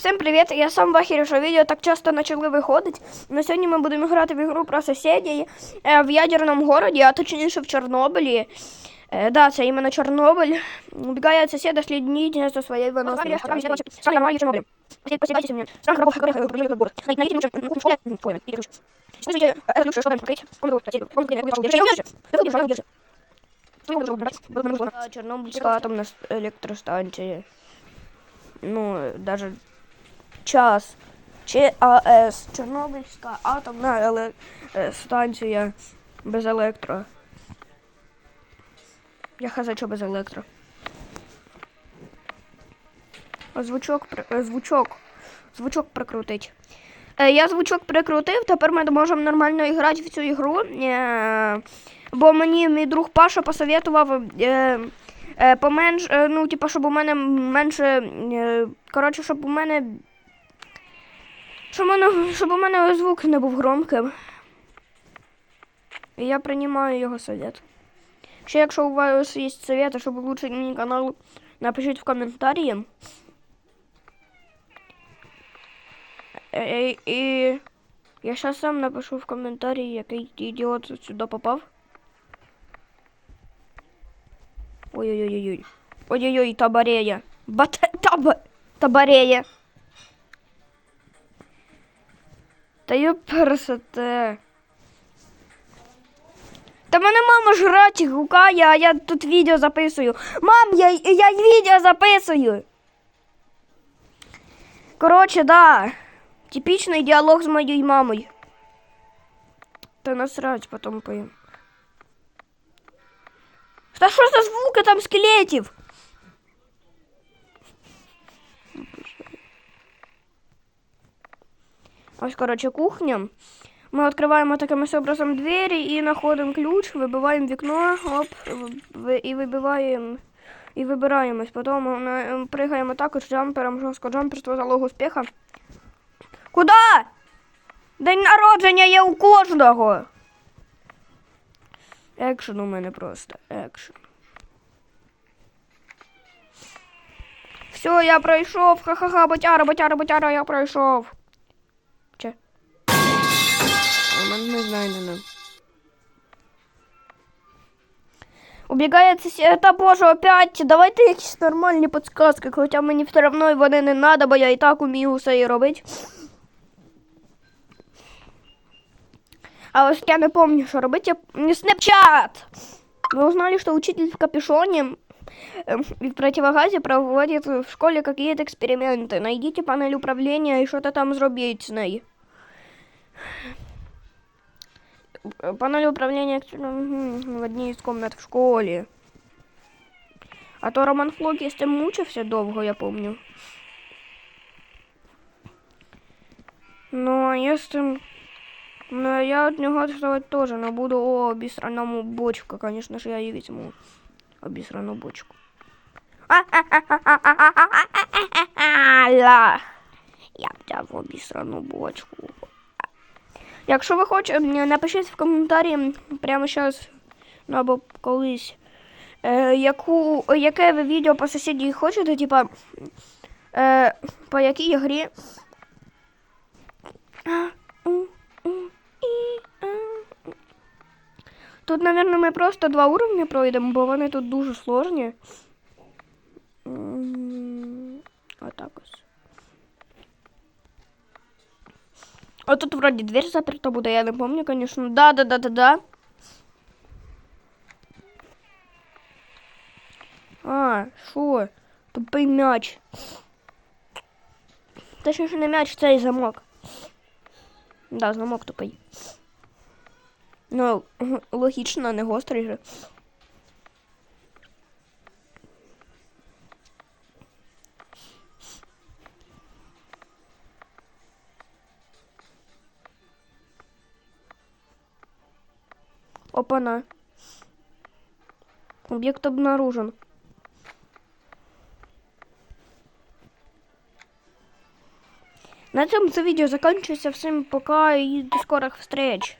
Всім привіт! Я сам Вахір, що відео так часто почали виходити. На сьогодні ми будемо грати в ігру про сусідів е, в ядерному городі, а точніше в Чорнобилі. Е, да, це іменно Чорнобиль. Убегая от соседа, следите за своей выносливостью. Сам я маю Чорнобиль. Посидите меня. Сам рабов, которых приезжают в город. Найдите лучше в школе. Ой, идите ключ. Слушайте, это ключ, что там открыть? Комнату, соседу. Комнату, я выбежал. Держи, я удержу. Ты выбежал, я удержу. Что я буду брать? Буду на нужно. Чорнобильська атомна с- електростанція. Ну, даже час. ЧАЕС. Чорнобильська атомна еле... е, станція без електро. Я хаза що без електро. Звучок, е, звучок. Звучок прикрутить. Е, Я звучок прикрутив, тепер ми можемо нормально грати в цю ігру. Бо мені мій друг Паша посоветував поменш, ну, типа, щоб у мене менше. Коротше, щоб у мене. Щоб мене, щоб у мене звук не був громким. І я приймаю його совет. Ще якщо у вас є совети, щоб улучшити мій канал, напишіть в коментарі. Е, І я зараз сам напишу в коментарі, який ідіот сюди попав. Ой-ой-ой-ой. Ой-ой-ой, табарея. Бат... Таб... Табарея. Та ёперсете. Та мене мама жрать гукає, а я тут відео записую. Мам, я, я відео записую. Коротше, да. Типічний діалог з моєю мамою. Та насрать потім поїм. Та що за звуки там скелетів? Ось, коротше, кухня. Ми відкриваємо таким образом двері і знаходимо ключ, вибиваємо вікно, оп, і вибиваємо. І вибираємось. Потім е, пригаємо також джампером, жорстко джамперство залог успіха. Куда? День народження є у кожного. Екшен у мене просто. Екшен. Все, я пройшов. Ха-ха-ха, ботяра, ботяра, ботяра, я пройшов. А, мен- Не знаю, не знаю. Убігає це сі- Та боже, опять. Давайте якісь нормальні підсказки, хоча мені все одно вони не треба, бо я і так умію все і робити. А ось я не помню, что робить. Я... Не Снэпчат! Вы узнали, что учитель в капюшоне эм, и в противогазе проводит в школе какие-то эксперименты. Найдите панель управления и что-то там зробіть з нею. Э, Панель управления экспериментом в одній із комнат в школі. А то Роман Флок, якщо мучився довго, я помню. Ну, а если... Ну, я от нього доставать тоже, но буду о обісраному бочку. Конечно же, я її візьму. Обісрану бочку. Ла. Я взяв обісрану бочку. Якщо ви хочете, напишіть в коментарі прямо зараз, ну або колись, е, яку, яке ви відео по сусіді хочете, типа, е, по якій грі. Тут, наверное, ми просто два уровня пройдемо, бо вони тут дуже сложні. Отак ось. А тут вроді дверь заперта буде, я не помню, конечно. Да, да, да, да, да. А, що? Тупий м'яч. Точніше не м'яч, цей замок. Да, замок тупий. Ну, логічно, не гострий же. Опана. Объект обнаружен. На этом это видео заканчивается. Всем пока и до скорых встреч.